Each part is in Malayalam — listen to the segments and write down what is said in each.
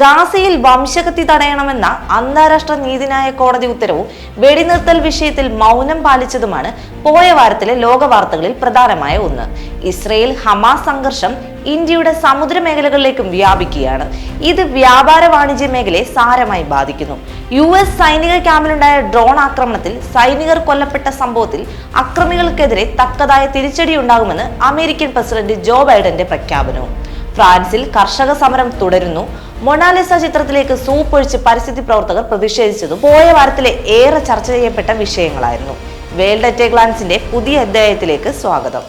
ഗാസയിൽ വംശഹത്യ തടയണമെന്ന അന്താരാഷ്ട്ര നീതിന്യായ കോടതി ഉത്തരവും വെടിനിർത്തൽ വിഷയത്തിൽ മൗനം പാലിച്ചതുമാണ് പോയ വാരത്തിലെ ലോക വാർത്തകളിൽ പ്രധാനമായ ഒന്ന്. ഇസ്രയേൽ ഹമാസ് സംഘർഷം ഇന്ത്യയുടെ സമുദ്ര മേഖലകളിലേക്കും വ്യാപിക്കുകയാണ്. ഇത് വ്യാപാര വാണിജ്യ മേഖലയെ സാരമായി ബാധിക്കുന്നു. യു എസ് സൈനിക ക്യാമ്പിലുണ്ടായ ഡ്രോൺ ആക്രമണത്തിൽ സൈനികർ കൊല്ലപ്പെട്ട സംഭവത്തിൽ അക്രമികൾക്കെതിരെ തക്കതായ തിരിച്ചടി ഉണ്ടാകുമെന്ന് അമേരിക്കൻ പ്രസിഡന്റ് ജോ ബൈഡന്റെ പ്രഖ്യാപനവും. ഫ്രാൻസിൽ കർഷക സമരം തുടരുന്നു. മൊണാലിസ ചിത്രത്തിലേക്ക് സൂപ്പ് ഒഴിച്ച് പരിസ്ഥിതി പ്രവർത്തകർ പ്രതിഷേധിച്ചതും പോയ വാരത്തിലെ ഏറെ ചർച്ച ചെയ്യപ്പെട്ട വിഷയങ്ങളായിരുന്നു. വേൾഡ് അറ്റ് ഗ്ലാൻസിന്റെ പുതിയ അധ്യായത്തിലേക്ക് സ്വാഗതം.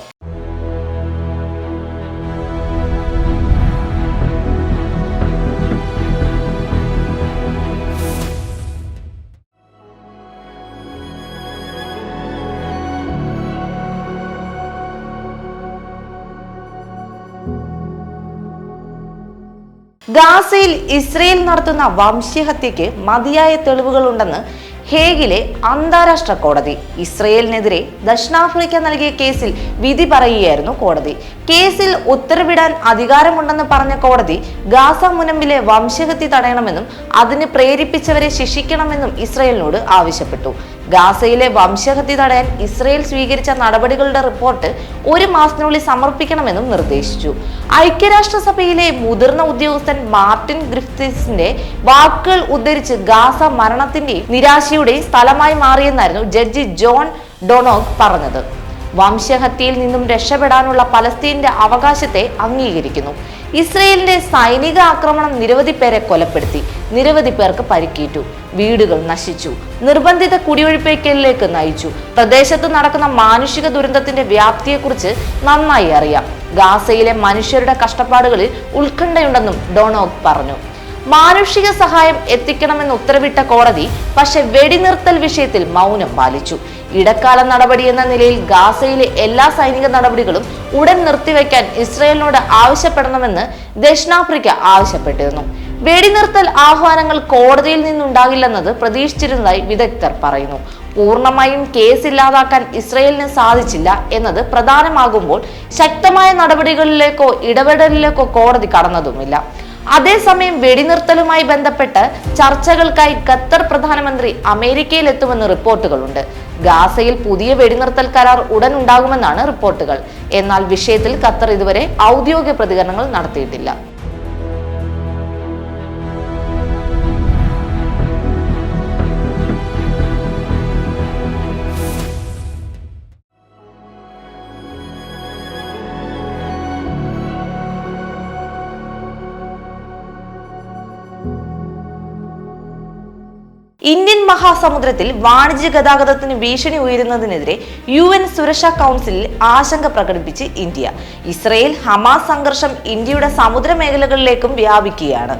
ഗാസയിൽ ഇസ്രയേൽ നടത്തുന്ന വംശഹത്യയ്ക്ക് മതിയായ തെളിവുകളുണ്ടെന്ന് ഹേഗിലെ അന്താരാഷ്ട്ര കോടതി. ഇസ്രയേലിനെതിരെ ദക്ഷിണാഫ്രിക്ക നൽകിയ കേസിൽ വിധി പറയുകയായിരുന്നു കോടതി. കേസിൽ ഉത്തരവിടാൻ അധികാരമുണ്ടെന്ന് പറഞ്ഞ കോടതി ഗാസ മുനമ്പിലെ വംശഹത്യ തടയണമെന്നും അതിന് പ്രേരിപ്പിച്ചവരെ ശിക്ഷിക്കണമെന്നും ഇസ്രയേലിനോട് ആവശ്യപ്പെട്ടു. ഗാസയിലെ വംശഹത്യ തടയാൻ ഇസ്രയേൽ സ്വീകരിച്ച നടപടികളുടെ റിപ്പോർട്ട് ഒരു മാസത്തിനുള്ളിൽ സമർപ്പിക്കണമെന്നും നിർദ്ദേശിച്ചു. ഐക്യരാഷ്ട്രസഭയിലെ മുതിർന്ന ഉദ്യോഗസ്ഥൻ മാർട്ടിൻ ഗ്രിഫ്തിസിന്റെ വാക്കുകൾ ഉദ്ധരിച്ച് ഗാസ മരണത്തിന്റെയും നിരാശയുടെയും സ്ഥലമായി മാറിയെന്നായിരുന്നു ജഡ്ജി ജോൺ ഡൊണോഗ് പറഞ്ഞത്. വംശഹത്യയിൽ നിന്നും രക്ഷപ്പെടാനുള്ള പലസ്തീന്റെ അവകാശത്തെ അംഗീകരിക്കുന്നു. ഇസ്രയേലിന്റെ സൈനിക ആക്രമണം നിരവധി പേരെ കൊലപ്പെടുത്തി. നിരവധി പേർക്ക് പരിക്കേറ്റു. വീടുകൾ നശിച്ചു. നിർബന്ധിത കുടിയൊഴിപ്പിക്കലിലേക്ക് നയിച്ചു. പ്രദേശത്ത് നടക്കുന്ന മാനുഷിക ദുരന്തത്തിന്റെ വ്യാപ്തിയെക്കുറിച്ച് നന്നായി അറിയാം. ഗാസയിലെ മനുഷ്യരുടെ കഷ്ടപ്പാടുകളിൽ ഉത്കണ്ഠയുണ്ടെന്നും ഡൊണോഗ് പറഞ്ഞു. മാനുഷിക സഹായം എത്തിക്കണമെന്ന് ഉത്തരവിട്ട കോടതി പക്ഷെ വെടിനിർത്തൽ വിഷയത്തിൽ മൗനം പാലിച്ചു. ഇടക്കാല നടപടി എന്ന നിലയിൽ ഗാസയിലെ എല്ലാ സൈനിക നടപടികളും ഉടൻ നിർത്തിവെക്കാൻ ഇസ്രയേലിനോട് ആവശ്യപ്പെടണമെന്ന് ദക്ഷിണാഫ്രിക്ക ആവശ്യപ്പെട്ടിരുന്നു. വെടിനിർത്തൽ ആഹ്വാനങ്ങൾ കോടതിയിൽ നിന്നുണ്ടാകില്ലെന്നത് പ്രതീക്ഷിച്ചിരുന്നതായി വിദഗ്ധർ പറയുന്നു. പൂർണമായും കേസ് ഇല്ലാതാക്കാൻ ഇസ്രയേലിന് സാധിച്ചില്ല എന്നത് പ്രധാനമാകുമ്പോൾ ശക്തമായ നടപടികളിലേക്കോ ഇടപെടലിലേക്കോ കോടതി കടന്നതുമില്ല. അതേസമയം വെടിനിർത്തലുമായി ബന്ധപ്പെട്ട് ചർച്ചകൾക്കായി ഖത്തർ പ്രധാനമന്ത്രി അമേരിക്കയിലെത്തുമെന്ന് റിപ്പോർട്ടുകളുണ്ട്. ഗാസയിൽ പുതിയ വെടിനിർത്തൽ കരാർ ഉടൻ ഉണ്ടാകുമെന്നാണ് റിപ്പോർട്ടുകൾ. എന്നാൽ വിഷയത്തിൽ ഖത്തർ ഇതുവരെ ഔദ്യോഗിക പ്രതികരണങ്ങൾ നടത്തിയിട്ടില്ല. ഇന്ത്യൻ മഹാസമുദ്രത്തിൽ വാണിജ്യ ഗതാഗതത്തിന് ഭീഷണി ഉയരുന്നതിനെതിരെ യു എൻ സുരക്ഷാ കൗൺസിലിൽ ആശങ്ക പ്രകടിപ്പിച്ച് ഇന്ത്യ. ഇസ്രയേൽ ഹമാസ് സംഘർഷം ഇന്ത്യയുടെ സമുദ്ര മേഖലകളിലേക്കും വ്യാപിക്കുകയാണ്.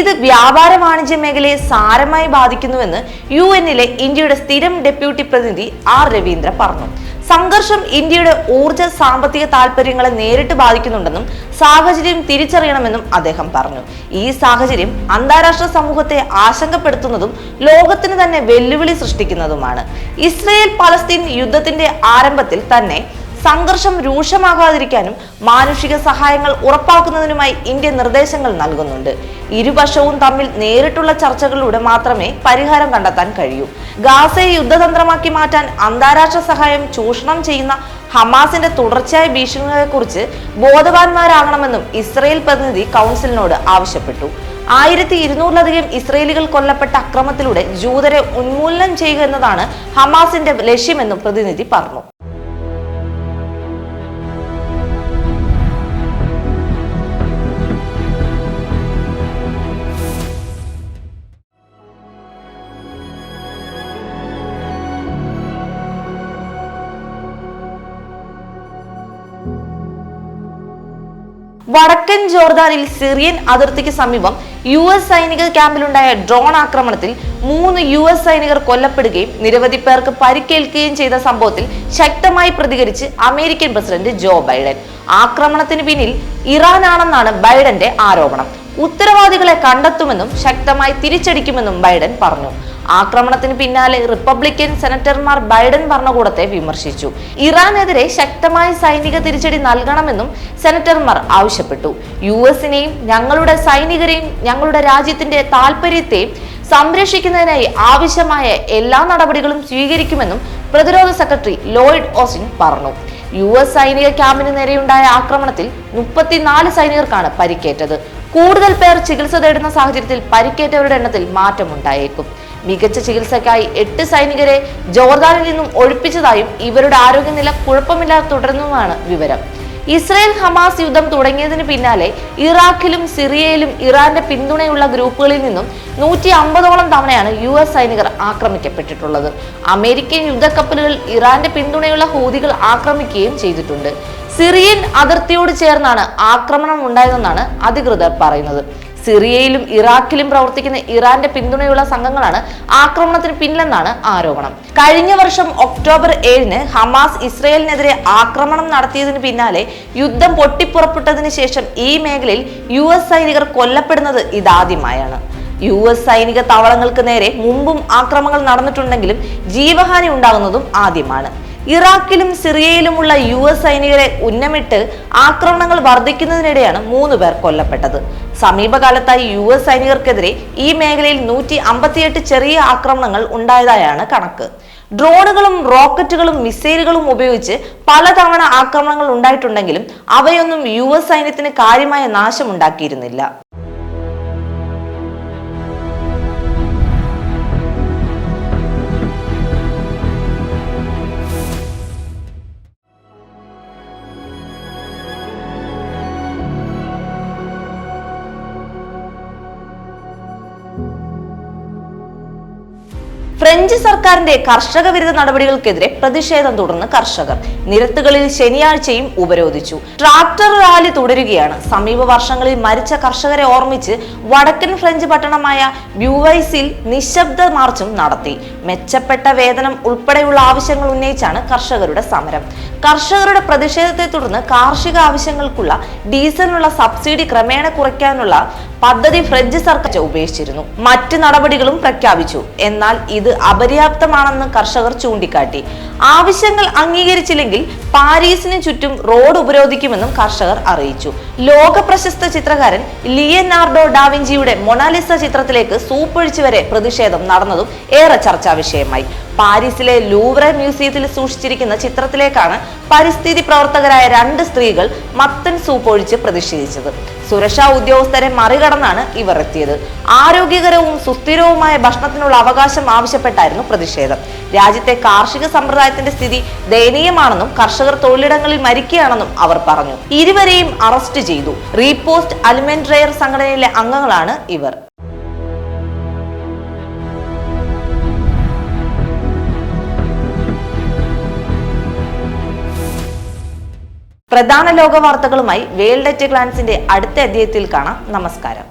ഇത് വ്യാപാര വാണിജ്യ മേഖലയെ സാരമായി ബാധിക്കുന്നുവെന്ന് യു എന്നിലെ ഇന്ത്യയുടെ സ്ഥിരം ഡെപ്യൂട്ടി പ്രതിനിധി ആർ രവീന്ദ്ര പറഞ്ഞു. സംഘർഷം ഇന്ത്യയുടെ ഊർജ സാമ്പത്തിക താൽപര്യങ്ങളെ നേരിട്ട് ബാധിക്കുന്നുണ്ടെന്നും സാഹചര്യം തിരിച്ചറിയണമെന്നും അദ്ദേഹം പറഞ്ഞു. ഈ സാഹചര്യം അന്താരാഷ്ട്ര സമൂഹത്തെ ആശങ്കപ്പെടുത്തുന്നതും ലോകത്തിന് തന്നെ വെല്ലുവിളി സൃഷ്ടിക്കുന്നതുമാണ്. ഇസ്രയേൽ പലസ്തീൻ യുദ്ധത്തിന്റെ ആരംഭത്തിൽ തന്നെ സംഘർഷം രൂക്ഷമാകാതിരിക്കാനും മാനുഷിക സഹായങ്ങൾ ഉറപ്പാക്കുന്നതിനുമായി ഇന്ത്യ നിർദ്ദേശങ്ങൾ നൽകുന്നുണ്ട്. ഇരുവശവും തമ്മിൽ നേരിട്ടുള്ള ചർച്ചകളിലൂടെ മാത്രമേ പരിഹാരം കണ്ടെത്താൻ കഴിയൂ. ഗാസയെ യുദ്ധതന്ത്രമാക്കി മാറ്റാൻ അന്താരാഷ്ട്ര സഹായം ചൂഷണം ചെയ്യുന്ന ഹമാസിന്റെ തുടർച്ചയായ ഭീഷണികളെക്കുറിച്ച് ബോധവാന്മാരാകണമെന്നും ഇസ്രയേൽ പ്രതിനിധി കൗൺസിലിനോട് ആവശ്യപ്പെട്ടു. ആയിരത്തി ഇരുന്നൂറിലധികം ഇസ്രയേലികൾ കൊല്ലപ്പെട്ട അക്രമത്തിലൂടെ ജൂതരെ ഉന്മൂലനം ചെയ്യുക എന്നതാണ് ഹമാസിന്റെ ലക്ഷ്യമെന്നും പ്രതിനിധി പറഞ്ഞു. വടക്കൻ ജോർദാനിൽ സിറിയൻ അതിർത്തിക്ക് സമീപം യു എസ് സൈനിക ക്യാമ്പിലുണ്ടായ ഡ്രോൺ ആക്രമണത്തിൽ മൂന്ന് യു എസ് സൈനികർ കൊല്ലപ്പെടുകയും നിരവധി പേർക്ക് പരിക്കേൽക്കുകയും ചെയ്ത സംഭവത്തിൽ ശക്തമായി പ്രതികരിച്ച് അമേരിക്കൻ പ്രസിഡന്റ് ജോ ബൈഡൻ. ആക്രമണത്തിന് പിന്നിൽ ഇറാനാണെന്നാണ് ബൈഡന്റെ ആരോപണം. ഉത്തരവാദികളെ കണ്ടെത്തുമെന്നും ശക്തമായി തിരിച്ചടിക്കുമെന്നും ബൈഡൻ പറഞ്ഞു. ആക്രമണത്തിന് പിന്നാലെ റിപ്പബ്ലിക്കൻ സെനറ്റർമാർ ബൈഡൻ ഭരണകൂടത്തെ വിമർശിച്ചു. ഇറാനെതിരെ ശക്തമായ സൈനിക തിരിച്ചടി നൽകണമെന്നും സെനറ്റർമാർ ആവശ്യപ്പെട്ടു. യു എസിനെയും ഞങ്ങളുടെ സൈനികരെയും ഞങ്ങളുടെ രാജ്യത്തിന്റെ താൽപര്യത്തെ സംരക്ഷിക്കുന്നതിനായി ആവശ്യമായ എല്ലാ നടപടികളും സ്വീകരിക്കുമെന്നും പ്രതിരോധ സെക്രട്ടറി ലോയിഡ് ഓസിൻ പറഞ്ഞു. യു എസ് സൈനിക ക്യാമ്പിന് നേരെയുണ്ടായ ആക്രമണത്തിൽ മുപ്പത്തിനാല് സൈനികർക്കാണ് പരിക്കേറ്റത്. കൂടുതൽ പേർ ചികിത്സ തേടുന്ന സാഹചര്യത്തിൽ പരിക്കേറ്റവരുടെ എണ്ണത്തിൽ മാറ്റമുണ്ടായേക്കും. മികച്ച ചികിത്സയ്ക്കായി എട്ട് സൈനികരെ ജോർദാനിൽ നിന്നും ഒഴിപ്പിച്ചതായും ഇവരുടെ ആരോഗ്യനില കുഴപ്പമില്ലാതെ തുടരുന്നതുമാണ് വിവരം. ഇസ്രയേൽ ഹമാസ് യുദ്ധം തുടങ്ങിയതിന് പിന്നാലെ ഇറാഖിലും സിറിയയിലും ഇറാന്റെ പിന്തുണയുള്ള ഗ്രൂപ്പുകളിൽ നിന്നും നൂറ്റി അമ്പതോളം തവണയാണ് യു എസ് സൈനികർ ആക്രമിക്കപ്പെട്ടിട്ടുള്ളത്. അമേരിക്കൻ യുദ്ധക്കപ്പലുകൾ ഇറാന്റെ പിന്തുണയുള്ള ഹൂതികൾ ആക്രമിക്കുകയും ചെയ്തിട്ടുണ്ട്. സിറിയൻ അതിർത്തിയോട് ചേർന്നാണ് ആക്രമണം ഉണ്ടായതെന്നാണ് അധികൃതർ പറയുന്നത്. സിറിയയിലും ഇറാഖിലും പ്രവർത്തിക്കുന്ന ഇറാന്റെ പിന്തുണയുള്ള സംഘങ്ങളാണ് ആക്രമണത്തിന് പിന്നിലെന്നാണ് ആരോപണം. കഴിഞ്ഞ വർഷം ഒക്ടോബർ ഏഴിന് ഹമാസ് ഇസ്രയേലിനെതിരെ ആക്രമണം നടത്തിയതിന് പിന്നാലെ യുദ്ധം പൊട്ടിപ്പുറപ്പെട്ടതിന് ശേഷം ഈ മേഖലയിൽ യു എസ് സൈനികർ കൊല്ലപ്പെടുന്നത് ഇതാദ്യമായാണ്. യു എസ് സൈനിക താവളങ്ങൾക്ക് നേരെ മുമ്പും ആക്രമണങ്ങൾ നടന്നിട്ടുണ്ടെങ്കിലും ജീവഹാനി ഉണ്ടാകുന്നതും ആദ്യമാണ്. ഇറാഖിലും സിറിയയിലുമുള്ള യു എസ് സൈനികരെ ഉന്നമിട്ട് ആക്രമണങ്ങൾ വർദ്ധിക്കുന്നതിനിടെയാണ് മൂന്ന് പേർ കൊല്ലപ്പെട്ടത്. സമീപകാലത്തായി യു എസ് സൈനികർക്കെതിരെ ഈ മേഖലയിൽ നൂറ്റി അമ്പത്തിയെട്ട് ചെറിയ ആക്രമണങ്ങൾ ഉണ്ടായതായാണ് കണക്ക്. ഡ്രോണുകളും റോക്കറ്റുകളും മിസൈലുകളും ഉപയോഗിച്ച് പലതവണ ആക്രമണങ്ങൾ ഉണ്ടായിട്ടുണ്ടെങ്കിലും അവയൊന്നും യു എസ് സൈന്യത്തിന് കാര്യമായ നാശമുണ്ടാക്കിയിരുന്നില്ല. ഫ്രഞ്ച് സർക്കാരിന്റെ കർഷക വിരുദ്ധ നടപടികൾക്കെതിരെ പ്രതിഷേധം തുടർന്ന് കർഷകർ നിരത്തുകളിൽ ശനിയാഴ്ചയും ഉപരോധിച്ചു. ട്രാക്ടർ റാലി തുടരുകയാണ്. സമീപ വർഷങ്ങളിൽ മരിച്ച കർഷകരെ ഓർമ്മിച്ച് വടക്കൻ ഫ്രഞ്ച് പട്ടണമായ ബ്യൂവൈസിൽ നിശബ്ദ മാർച്ചും നടത്തി. മെച്ചപ്പെട്ട വേതനം ഉൾപ്പെടെയുള്ള ആവശ്യങ്ങൾ ഉന്നയിച്ചാണ് കർഷകരുടെ സമരം. കർഷകരുടെ പ്രതിഷേധത്തെ തുടർന്ന് കാർഷിക ആവശ്യങ്ങൾക്കുള്ള ഡീസലിനുള്ള സബ്സിഡി ക്രമേണ കുറയ്ക്കാനുള്ള പദ്ധതി ഫ്രഞ്ച് സർക്കാർ ഉപേക്ഷിച്ചിരുന്നു. മറ്റു നടപടികളും പ്രഖ്യാപിച്ചു. എന്നാൽ ഇത് അപര്യാപ്തമാണെന്ന് കർഷകർ ചൂണ്ടിക്കാട്ടി. ആവശ്യങ്ങൾ അംഗീകരിച്ചില്ലെങ്കിൽ പാരീസിന് ചുറ്റും റോഡ് ഉപരോധിക്കുമെന്നും കർഷകർ അറിയിച്ചു. ലോക പ്രശസ്ത ചിത്രകാരൻ ലിയനാർഡോ ഡാവിഞ്ചിയുടെ മൊണാലിസ ചിത്രത്തിലേക്ക് സൂപ്പൊഴിച്ചു വരെ പ്രതിഷേധം നടന്നതും ഏറെ ചർച്ചാ വിഷയമായി പാരീസിലെ ലൂവ്ര മ്യൂസിയത്തിൽ സൂക്ഷിച്ചിരിക്കുന്ന ചിത്രത്തിലേക്കാണ് പരിസ്ഥിതി പ്രവർത്തകരായ രണ്ട് സ്ത്രീകൾ മത്തൻ സൂപ്പ് ഒഴിച്ച് പ്രതിഷേധിച്ചത്. സുരക്ഷാ ഉദ്യോഗസ്ഥരെ മറികടന്നാണ് ഇവർ എത്തിയത്. ആരോഗ്യകരവും സുസ്ഥിരവുമായ ഭക്ഷണത്തിനുള്ള അവകാശം ആവശ്യപ്പെട്ടായിരുന്നു പ്രതിഷേധം. രാജ്യത്തെ കാർഷിക സമ്പ്രദായത്തിന്റെ സ്ഥിതി ദയനീയമാണെന്നും കർഷകർ തൊഴിലിടങ്ങളിൽ മരിക്കുകയാണെന്നും അവർ പറഞ്ഞു. ഇരുവരെയും അറസ്റ്റ് ചെയ്തു. റീപോസ്റ്റ് അലിമെന്ററയർ സംഘടനയിലെ അംഗങ്ങളാണ് ഇവർ. പ്രധാന ലോക വാർത്തകളുമായി വേൾഡ് അറ്റ് ഗ്ലാൻസിന്റെ അടുത്ത അധ്യായത്തിൽ കാണാം. നമസ്കാരം.